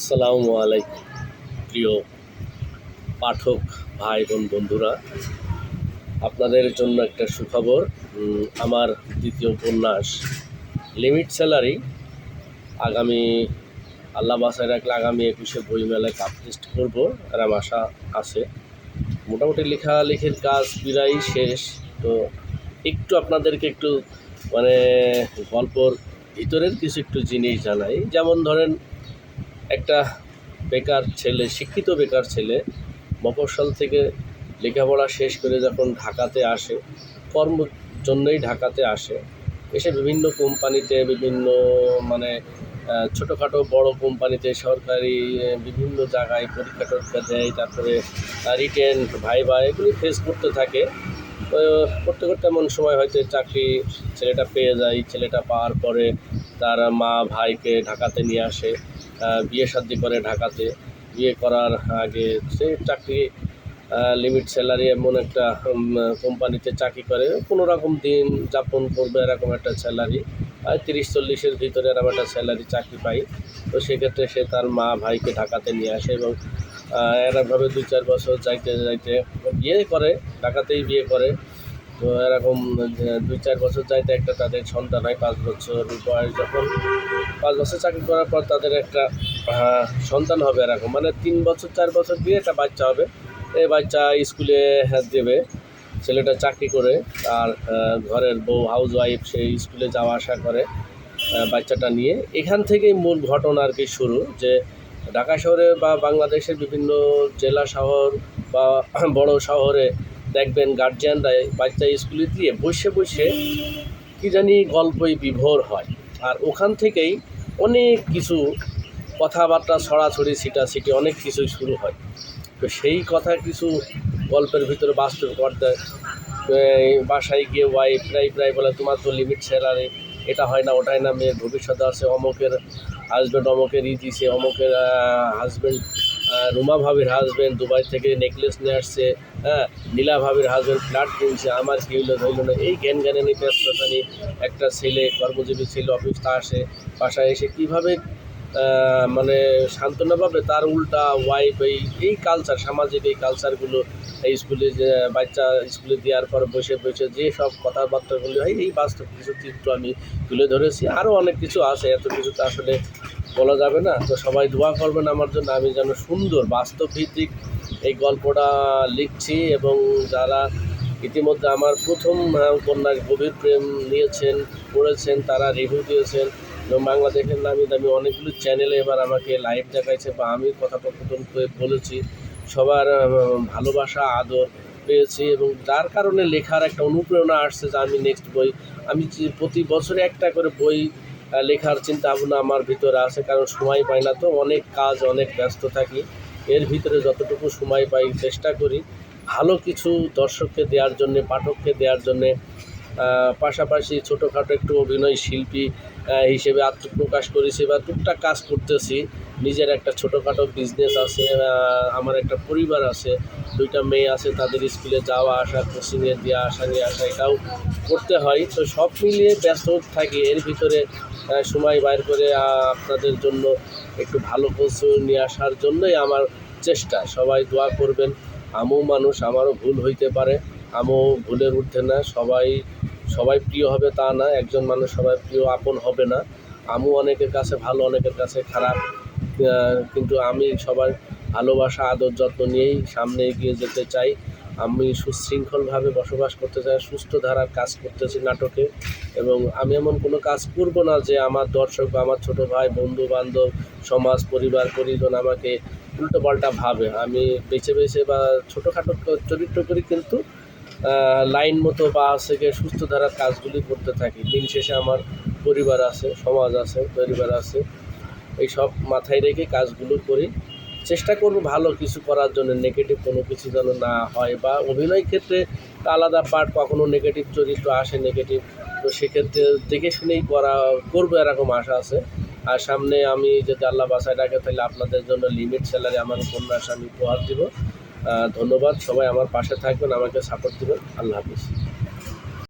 আসসালামু আলাইকুম, প্রিয় পাঠক ভাই বোন বন্ধুরা। আপনাদের জন্য একটা সুখবর আমার দ্বিতীয় উপন্যাস, লিমিট স্যালারি, আগামী, আল্লাহ বাসায় রাখলে আগামী একুশে বইমেলায় পাবলিস্ট করব, এরম আশা আছে। মোটামুটি লেখালেখির কাজ প্রায় শেষ, তো একটু আপনাদেরকে একটু মানে গল্পর ভিতরের কিছু একটু জিনিস জানাই। যেমন ধরেন একটা বেকার ছেলে, শিক্ষিত বেকার ছেলে মফস্বল থেকে লেখাপড়া শেষ করে যখন ঢাকাতে আসে কর্মর জন্যই ঢাকাতে আসে, এসে বিভিন্ন কোম্পানিতে বিভিন্ন মানে ছোটোখাটো বড় কোম্পানিতে সরকারি বিভিন্ন জায়গায় পরীক্ষা টরীক্ষা দেয়, তারপরে রিটেন, ভাইবা এগুলি ফেস করতে থাকে। করতে করতে এমন সময় হয়তো চাকরি ছেলেটা পেয়ে যায়, ছেলেটা পাওয়ার পরে তার মা ভাইকে ঢাকাতে নিয়ে আসে। বিয়ে শাদি করে ঢাকাতে। বিয়ে করার আগে সে চাকরি লিমিট স্যালারি এমন একটা কোম্পানিতে চাকরি করে। কোনো রকম দিন যাপন করবে এরকম একটা স্যালারি আর তিরিশ চল্লিশের ভিতরে এরকম একটা স্যালারি চাকরি পাই। তো সেক্ষেত্রে সে তার মা ভাইকে ঢাকাতে নিয়ে আসে এবং এরকমভাবে দুই চার বছর যাইতে যাইতে বিয়ে করে, ঢাকাতেই বিয়ে করে। তো এরকম দুই চার বছর যাইতে একটা তাদের সন্তান হয়, পাঁচ বছর বয়স যখন, পাঁচ বছর চাকরি করার পর তাদের একটা সন্তান হবে এরকম। মানে তিন বছর, চার বছর দিয়ে একটা বাচ্চা হবে। এই বাচ্চা স্কুলে দেবে, ছেলেটা চাকরি করে, আর ঘরের বউ হাউস ওয়াইফ সেই স্কুলে যাওয়া আসা করে বাচ্চাটা নিয়ে। এখান থেকেই মূল ঘটনা আর কি শুরু, যে ঢাকা শহরে বা বাংলাদেশের বিভিন্ন জেলা শহর বা বড় শহরে দেখবেন গার্জিয়ানরা বাচ্চা স্কুলে দিয়ে বসে বসে কি জানি গল্পই বিভোর হয়। আর ওখান থেকেই অনেক কিছু কথাবার্তা ছড়াছড়ি ছিটাছিটি, অনেক কিছুই শুরু হয়। তো সেই কথা কিছু গল্পের ভিতরে বাস্তব করতে বাসায় গিয়ে ওয়াইফ প্রায় প্রায় বলে, তোমার তো লিমিট স্যালারি এটা হয় না, ওটাই না, মেয়ের ভবিষ্যৎ আছে, অমুকের হাজব্যান্ড অমুকের ই দিছে অমুকের হাজব্যান্ড রুমা ভাবির হাজব্যান্ড দুবাই থেকে নেকলেস নিয়ে আসছে হ্যাঁ নীলা ভাবির হাজব্যান্ড ফ্ল্যাট কিনছে, আমার কি হইল ধরলো না। এই জ্ঞান জ্ঞানে নিয়ে একটা ছেলে, কর্মজীবী ছেলে অফিসটা আসে, বাসায় এসে কীভাবে মানে সান্ত্বনা পাবে? তার উল্টা ওয়াইফ এই এই কালচার সামাজিক এই কালচারগুলো এই স্কুলে যে, বাচ্চা স্কুলে দেওয়ার পর বসে বসে যে সব কথাবার্তাগুলো হয় এই বাস্তব কিছু চিত্র আমি তুলে ধরেছি। আরও অনেক কিছু আছে, এত কিছু তো আসলে বলা যাবে না। তো সবাই দোয়া করবেন আমার জন্য। আমি যেন সুন্দর, বাস্তবভিত্তিক এই গল্পটা লিখছি এবং যারা ইতিমধ্যে আমার প্রথম উপন্যাস গভীর প্রেম নিয়েছেন, পড়েছেন, তারা রিভিউ দিয়েছেন। এবং বাংলাদেশের নামি দামি অনেকগুলো চ্যানেলে এবার আমাকে লাইভ দেখাইছে বা আমি কথোপকথন করে বলেছি। সবার ভালোবাসা, আদর পেয়েছি এবং যার কারণে লেখার একটা অনুপ্রেরণা আসছে যে আমি নেক্সট বই, আমি প্রতি বছরে একটা করে বই লেখার চিন্তা ভাবনা আমার ভিতরে আছে, কারণ সময় পাই না তো, অনেক কাজ, অনেক ব্যস্ত থাকি। এর ভিতরে যতটুকু সময় পাই, চেষ্টা করি ভালো কিছু দর্শককে দেওয়ার জন্যে, পাঠককে দেওয়ার জন্যে পাশাপাশি ছোটোখাটো একটু অভিনয় শিল্পী হিসেবে আত্মপ্রকাশ করেছি বা টুকটাক কাজ করতেছি। নিজের একটা ছোটোখাটো বিজনেস আছে আমার একটা পরিবার আছে দুইটা মেয়ে আছে, তাদের স্কুলে যাওয়া আসা কোচিংয়ে দেওয়া আসা, নিয়ে আসা, এটাও করতে হয়। তো সব মিলিয়ে ব্যস্ত থাকি। এর ভিতরে সময় বাইর করে আপনাদের জন্য একটু ভালো কিছু নিয়ে আসার জন্যই আমার চেষ্টা। সবাই দোয়া করবেন। আমিও মানুষ, আমারও ভুল হইতে পারে। আমিও ভুলের ঊর্ধ্বে না। সবাই সবাই প্রিয় হবে তা না। একজন মানুষ সবাই প্রিয়, আপন হবে না। আমিও অনেকের কাছে ভালো, অনেকের কাছে খারাপ। কিন্তু আমি সবার ভালোবাসা, আদর যত্ন নিয়েই সামনে এগিয়ে যেতে চাই। আমি সুশৃঙ্খলভাবে বসবাস করতে চাই, সুস্থ ধারার কাজ করতেছি নাটকে এবং আমি এমন কোনো কাজ করব না যে আমার দর্শক বা আমার ছোটো ভাই, বন্ধু, বান্ধব, সমাজ, পরিবার, পরিজন আমাকে উল্টো পাল্টা ভাবে। আমি বেছে বেছে বা ছোটোখাটো চরিত্র করি কিন্তু লাইন মতো বা থেকে সুস্থ ধারার কাজগুলি করতে থাকি। দিন শেষে আমার পরিবার আছে, সমাজ আছে, পরিবার আছে। এই সব মাথায় রেখে কাজগুলো করি। চেষ্টা করব ভালো কিছু করার জন্য নেগেটিভ কোনো কিছু যেন না হয় বা অভিনয় ক্ষেত্রে আলাদা পার্ট কখনো নেগেটিভ চরিত্র আসে নেগেটিভ তো সেক্ষেত্রে দেখে শুনেই করা, করব এরকম আশা আছে। আর সামনে আমি যদি আল্লাহ বাসায় ডাকে তাহলে আপনাদের জন্য লিমিট স্যালারি আমার উপন্যাস আমি উপহার দিব। ধন্যবাদ, সবাই আমার পাশে থাকবেন, আমাকে সাপোর্ট দেবেন। আল্লাহ হাফিজ।